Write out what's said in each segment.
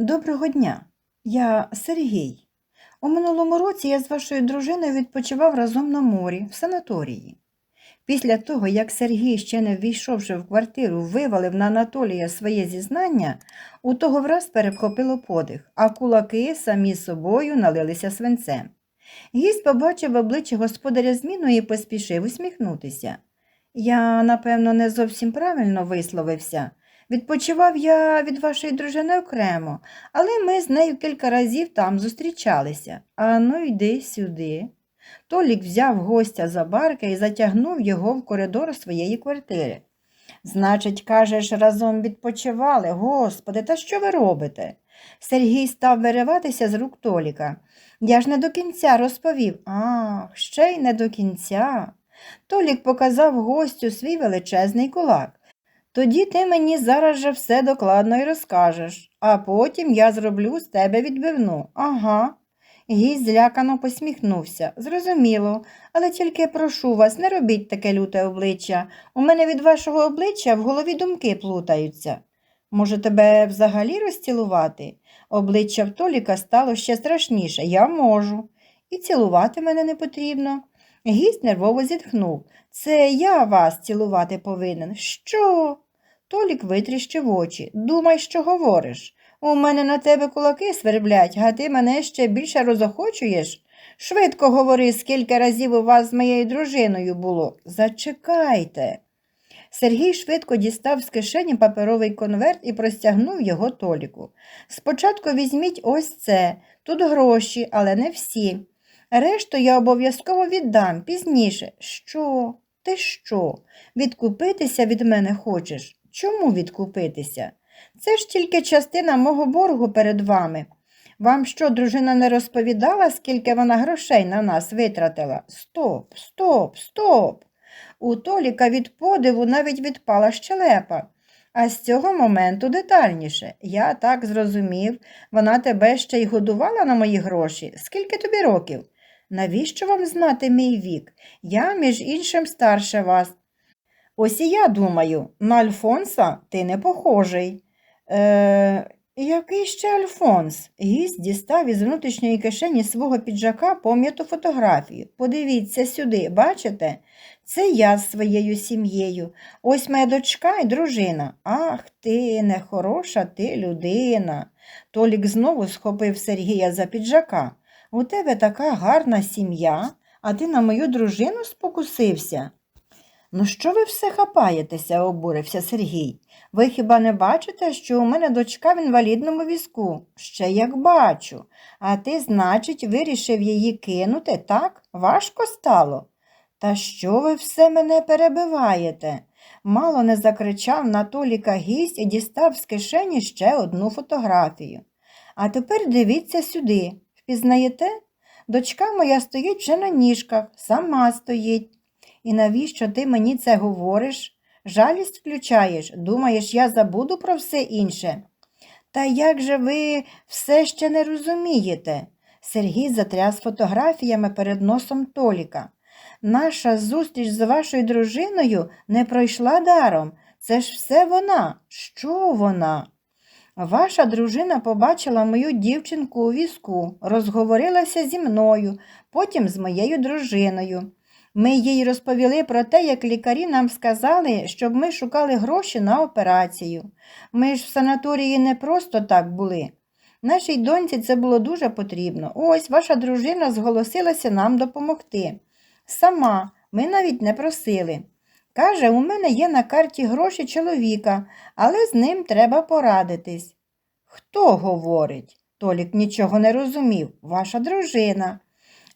Доброго дня, я Сергій. У минулому році я з вашою дружиною відпочивав разом на морі, в санаторії. Після того, як Сергій, ще не ввійшовши в квартиру, вивалив на Анатолія своє зізнання, у того враз перехопило подих, а кулаки самі собою налилися свинцем. Гість побачив обличчя господаря зміну і поспішив усміхнутися. Я, напевно, не зовсім правильно висловився. Відпочивав я від вашої дружини окремо, але ми з нею кілька разів там зустрічалися. А ну йди сюди. Толік взяв гостя за барки і затягнув його в коридор своєї квартири. Значить, кажеш, разом відпочивали. Господи, та що ви робите? Сергій став вириватися з рук Толіка. Я ж не до кінця розповів. Ах, ще й не до кінця. Толік показав гостю свій величезний кулак. Тоді ти мені зараз же все докладно й розкажеш, а потім я зроблю з тебе відбивну. Ага. Гість злякано посміхнувся. Зрозуміло, але тільки прошу вас, не робіть таке люте обличчя. У мене від вашого обличчя в голові думки плутаються. Може, тебе взагалі розцілувати? Обличчя в Толіка стало ще страшніше. Я можу. І цілувати мене не потрібно. Гість нервово зітхнув. Це я вас цілувати повинен. Що? Толік витріщив очі. Думай, що говориш. У мене на тебе кулаки сверблять, а ти мене ще більше розохочуєш. Швидко говори, скільки разів у вас з моєю дружиною було. Зачекайте. Сергій швидко дістав з кишені паперовий конверт і простягнув його Толіку. Спочатку візьміть ось це, тут гроші, але не всі. Решту я обов'язково віддам пізніше. Що? Ти що? Відкупитися від мене хочеш? Чому відкупитися? Це ж тільки частина мого боргу перед вами. Вам що, дружина не розповідала, скільки вона грошей на нас витратила? Стоп, стоп, стоп. У Толіка від подиву навіть відпала щелепа. А з цього моменту детальніше. Я так зрозумів, вона тебе ще й годувала на мої гроші. Скільки тобі років? Навіщо вам знати мій вік? Я, між іншим, старше вас. Ось і я думаю, на Альфонса ти не похожий. Е, який ще Альфонс? Гість дістав із внутрішньої кишені свого піджака пом'яту фотографію. Подивіться сюди, бачите? Це я з своєю сім'єю. Ось моя дочка і дружина. Ах ти, нехороша ти людина. Толік знову схопив Сергія за піджака. У тебе така гарна сім'я, а ти на мою дружину спокусився. Ну, що ви все хапаєтеся, обурився Сергій. Ви хіба не бачите, що у мене дочка в інвалідному візку? Ще як бачу. А ти, значить, вирішив її кинути, так? Важко стало? Та що ви все мене перебиваєте? Мало не закричав на Толіка гість і дістав з кишені ще одну фотографію. А тепер дивіться сюди. Впізнаєте? Дочка моя стоїть вже на ніжках, сама стоїть. І навіщо ти мені це говориш? Жалість включаєш, думаєш, я забуду про все інше. Та як же ви все ще не розумієте? Сергій затряс фотографіями перед носом Толіка. Наша зустріч з вашою дружиною не пройшла даром. Це ж все вона. Що вона? Ваша дружина побачила мою дівчинку у візку, розговорилася зі мною, потім з моєю дружиною. Ми їй розповіли про те, як лікарі нам сказали, щоб ми шукали гроші на операцію. Ми ж в санаторії не просто так були. Нашій доньці це було дуже потрібно. Ось ваша дружина зголосилася нам допомогти. Сама, ми навіть не просили. Каже, у мене є на карті гроші чоловіка, але з ним треба порадитись. Хто говорить? Толік нічого не розумів. Ваша дружина.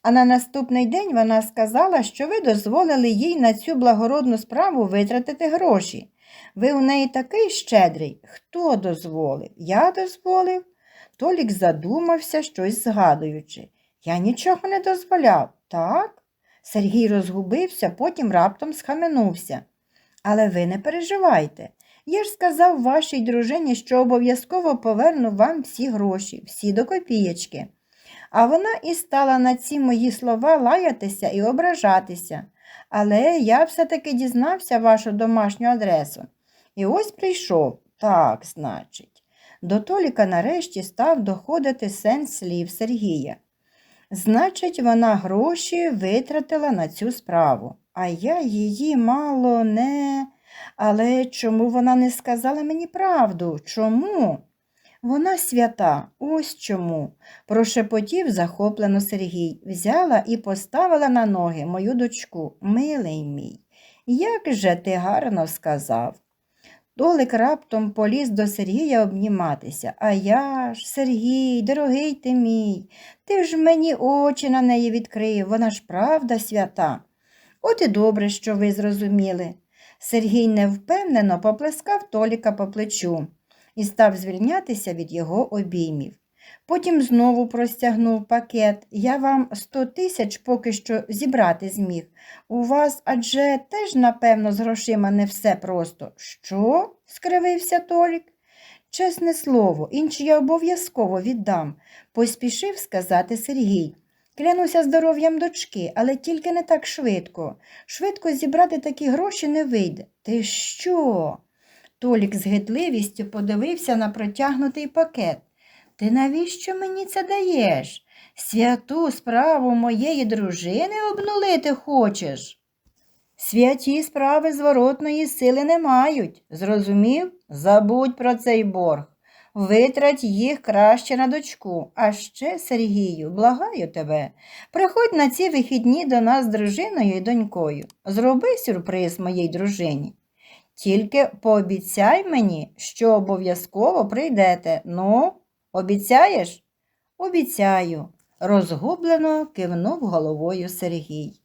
А на наступний день вона сказала, що ви дозволили їй на цю благородну справу витратити гроші. Ви у неї такий щедрий. Хто дозволив? Я дозволив. Толік задумався, щось згадуючи. Я нічого не дозволяв, так? Сергій розгубився, потім раптом схаменувся. Але ви не переживайте. Я ж сказав вашій дружині, що обов'язково поверну вам всі гроші, всі до копієчки. А вона і стала на ці мої слова лаятися і ображатися. Але я все-таки дізнався вашу домашню адресу. І ось прийшов. Так, значить. До Толіка нарешті став доходити сенс слів Сергія. Значить, вона гроші витратила на цю справу, а я її мало не. Але чому вона не сказала мені правду? Чому? Вона свята, ось чому, прошепотів захоплено Сергій, взяла і поставила на ноги мою дочку, милий мій. Як же ти гарно сказав. Толик раптом поліз до Сергія обніматися. А я ж, Сергій, дорогий ти мій, ти ж мені очі на неї відкрив, вона ж правда свята. От і добре, що ви зрозуміли. Сергій невпевнено поплескав Толіка по плечу і став звільнятися від його обіймів. Потім знову простягнув пакет. Я вам сто тисяч поки що зібрати зміг. У вас адже теж, напевно, з грошима не все просто. Що? скривився Толік. Чесне слово, інші я обов'язково віддам, поспішив сказати Сергій. Клянуся здоров'ям дочки, але тільки не так швидко. Швидко зібрати такі гроші не вийде. Ти що? Толік з гидливістю подивився на протягнутий пакет. Ти навіщо мені це даєш? Святу справу моєї дружини обнулити хочеш? Святі справи зворотної сили не мають. Зрозумів? Забудь про цей борг. Витрать їх краще на дочку. А ще, Сергію, благаю тебе, приходь на ці вихідні до нас з дружиною і донькою. Зроби сюрприз моїй дружині. Тільки пообіцяй мені, що обов'язково прийдете. Ну, обіцяєш? Обіцяю, розгублено кивнув головою Сергій.